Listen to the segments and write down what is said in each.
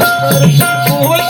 போல்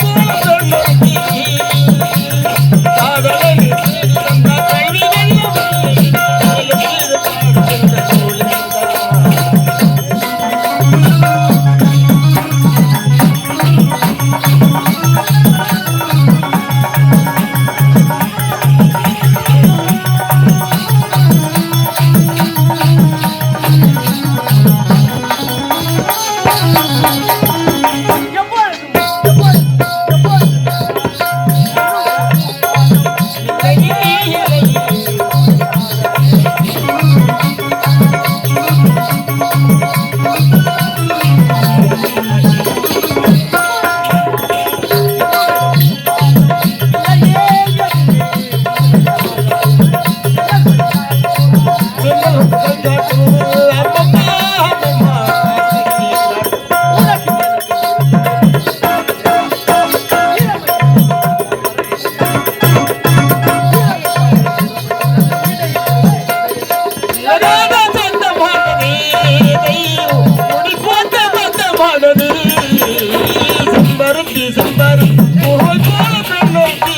சம்பரும் சம்பரும் போல் போல பெண்ணோட்டி